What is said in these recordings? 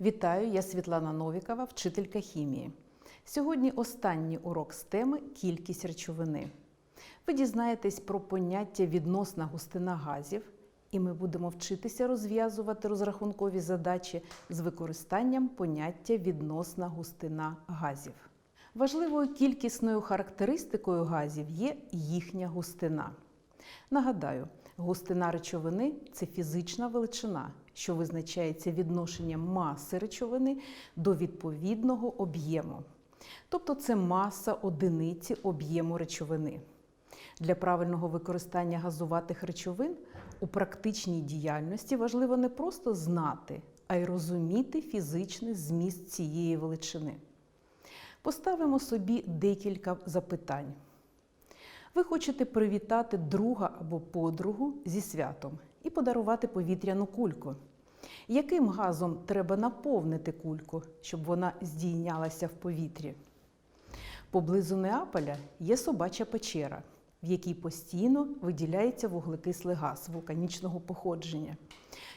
Вітаю, я Світлана Новікова, вчителька хімії. Сьогодні останній урок з теми кількість речовини. Ви дізнаєтесь про поняття відносна густина газів, і ми будемо вчитися розв'язувати розрахункові задачі з використанням поняття відносна густина газів. Важливою кількісною характеристикою газів є їхня густина. Нагадаю, густина речовини це фізична величина, що визначається відношенням маси речовини до відповідного об'єму. Тобто це маса одиниці об'єму речовини. Для правильного використання газуватих речовин у практичній діяльності важливо не просто знати, а й розуміти фізичний зміст цієї величини. Поставимо собі декілька запитань. Ви хочете привітати друга або подругу зі святом і подарувати повітряну кульку. Яким газом треба наповнити кульку, щоб вона здійнялася в повітрі? Поблизу Неаполя є собача печера, в якій постійно виділяється вуглекислий газ вулканічного походження.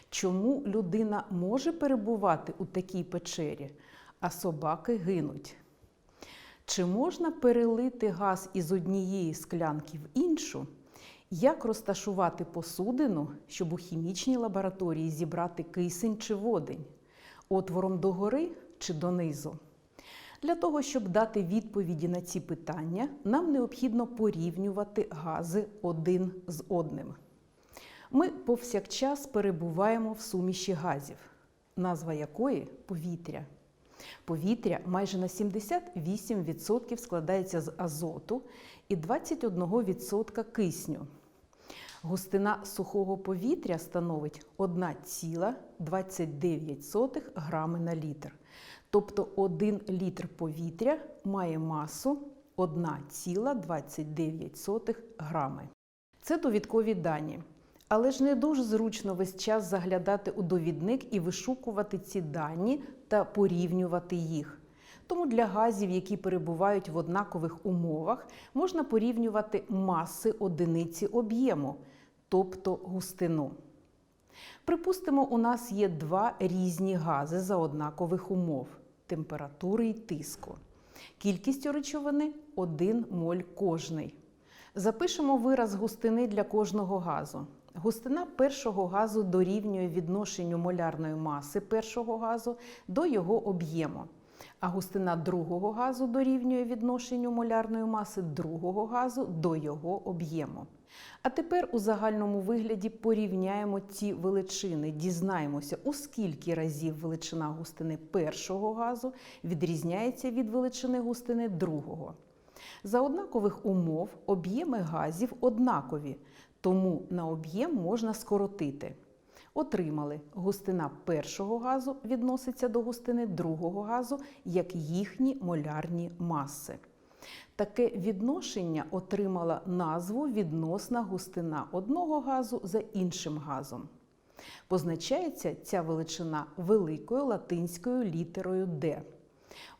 Чому людина може перебувати у такій печері, а собаки гинуть? Чи можна перелити газ із однієї склянки в іншу? Як розташувати посудину, щоб у хімічній лабораторії зібрати кисень чи водень? Отвором догори чи донизу? Для того, щоб дати відповіді на ці питання, нам необхідно порівнювати гази один з одним. Ми повсякчас перебуваємо в суміші газів, назва якої повітря. Повітря майже на 78% складається з азоту і 21% кисню. Густина сухого повітря становить 1,29 грами на літр. Тобто 1 літр повітря має масу 1,29 грами. Це довідкові дані. Але ж не дуже зручно весь час заглядати у довідник і вишукувати ці дані та порівнювати їх. Тому для газів, які перебувають в однакових умовах, можна порівнювати маси одиниці об'єму, тобто густину. Припустимо, у нас є два різні гази за однакових умов температури і тиску. Кількістю речовини 1 моль кожний. Запишемо вираз густини для кожного газу. Густина першого газу дорівнює відношенню молярної маси першого газу до його об'єму, а густина другого газу дорівнює відношенню молярної маси другого газу до його об'єму. А тепер у загальному вигляді порівняємо ці величини, дізнаємося, у скільки разів величина густини першого газу відрізняється від величини густини другого. За однакових умов об'єми газів однакові, тому на об'єм можна скоротити. Отримали, густина першого газу відноситься до густини другого газу як їхні молярні маси. Таке відношення отримала назву відносна густина одного газу за іншим газом. Позначається ця величина великою латинською літерою D.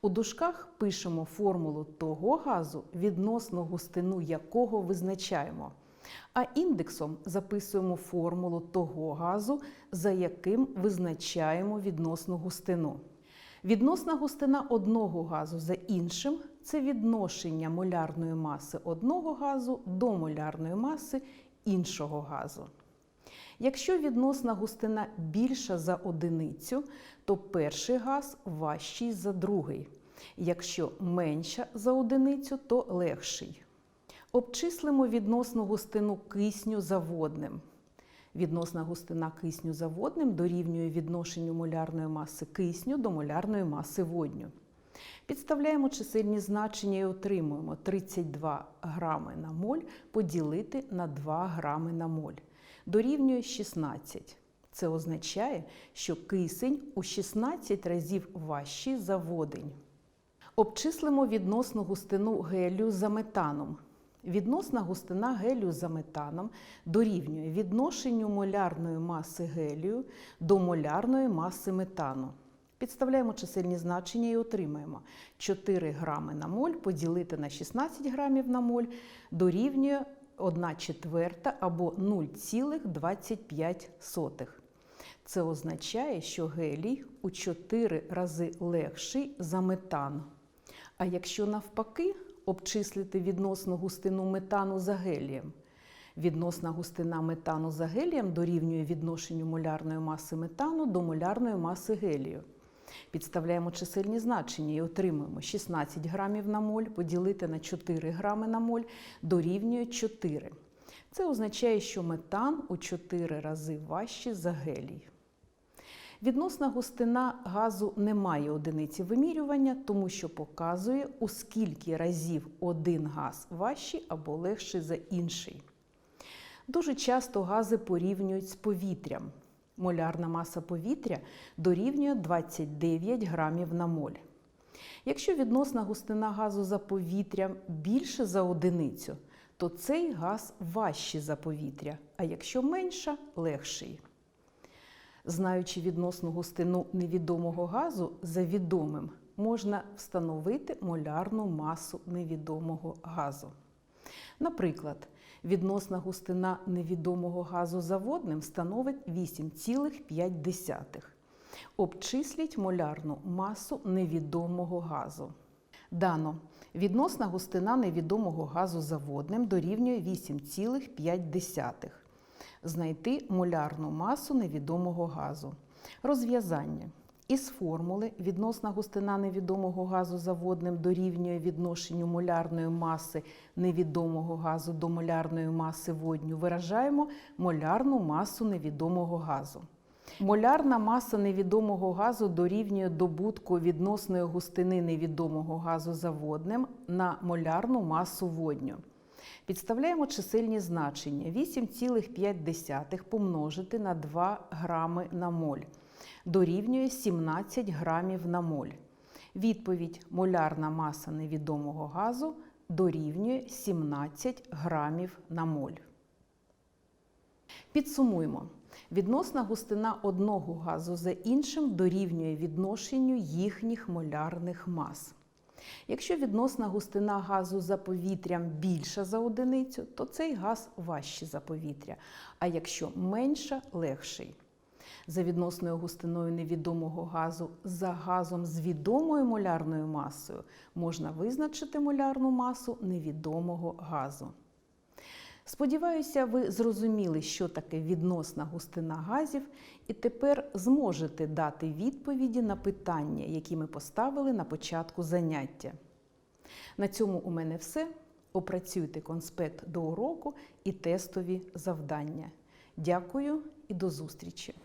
У дужках пишемо формулу того газу, відносно густину якого визначаємо. А індексом записуємо формулу того газу, за яким визначаємо відносну густину. Відносна густина одного газу за іншим це відношення молярної маси одного газу до молярної маси іншого газу. Якщо відносна густина більша за одиницю, то перший газ важчий за другий. Якщо менша за одиницю, то легший. Обчислимо відносну густину кисню за водним. Відносна густина кисню за водним дорівнює відношенню молярної маси кисню до молярної маси водню. Підставляємо чисельні значення і отримуємо 32 грами на моль поділити на 2 грами на моль. Дорівнює 16. Це означає, що кисень у 16 разів важчий за водень. Обчислимо відносну густину гелію за метаном. Відносна густина гелію за метаном дорівнює відношенню молярної маси гелію до молярної маси метану. Підставляємо чисельні значення і отримаємо 4 грами на моль поділити на 16 грамів на моль дорівнює 1 четверта або 0,25. Це означає, що гелій у 4 рази легший за метан. А якщо навпаки обчислити відносну густину метану за гелієм, відносна густина метану за гелієм дорівнює відношенню молярної маси метану до молярної маси гелію. Підставляємо чисельні значення і отримуємо 16 грамів на моль поділити на 4 грами на моль дорівнює 4. Це означає, що метан у 4 рази важчий за гелій. Відносна густина газу не має одиниці вимірювання, тому що показує, у скільки разів один газ важчий або легший за інший. Дуже часто гази порівнюють з повітрям. Молярна маса повітря дорівнює 29 грамів на моль. Якщо відносна густина газу за повітрям більше за одиницю, то цей газ важчий за повітря, а якщо менша легший. Знаючи відносну густину невідомого газу за відомим, можна встановити молярну масу невідомого газу. Наприклад, відносна густина невідомого газу за водним становить 8,5. Обчисліть молярну масу невідомого газу. Дано, відносна густина невідомого газу за водним дорівнює 8,5. Знайти молярну масу невідомого газу. Розв'язання. Із формули відносна густина невідомого газу за водним дорівнює відношенню молярної маси невідомого газу до молярної маси водню виражаємо молярну масу невідомого газу. Молярна маса невідомого газу дорівнює добутку відносної густини невідомого газу за водним на молярну масу водню. Підставляємо чисельні значення 8,5 помножити на 2 грами на моль. Дорівнює 17 грамів на моль. Відповідь молярна маса невідомого газу дорівнює 17 грамів на моль. Підсумуємо. Відносна густина одного газу за іншим дорівнює відношенню їхніх молярних мас. Якщо відносна густина газу за повітрям більша за одиницю, то цей газ важчий за повітря, а якщо менша легший. За відносною густиною невідомого газу за газом з відомою молярною масою можна визначити молярну масу невідомого газу. Сподіваюся, ви зрозуміли, що таке відносна густина газів, і тепер зможете дати відповіді на питання, які ми поставили на початку заняття. На цьому у мене все. Опрацюйте конспект до уроку і тестові завдання. Дякую і до зустрічі!